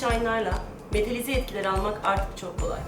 şahinlerle metalize etkileri almak artık çok kolay.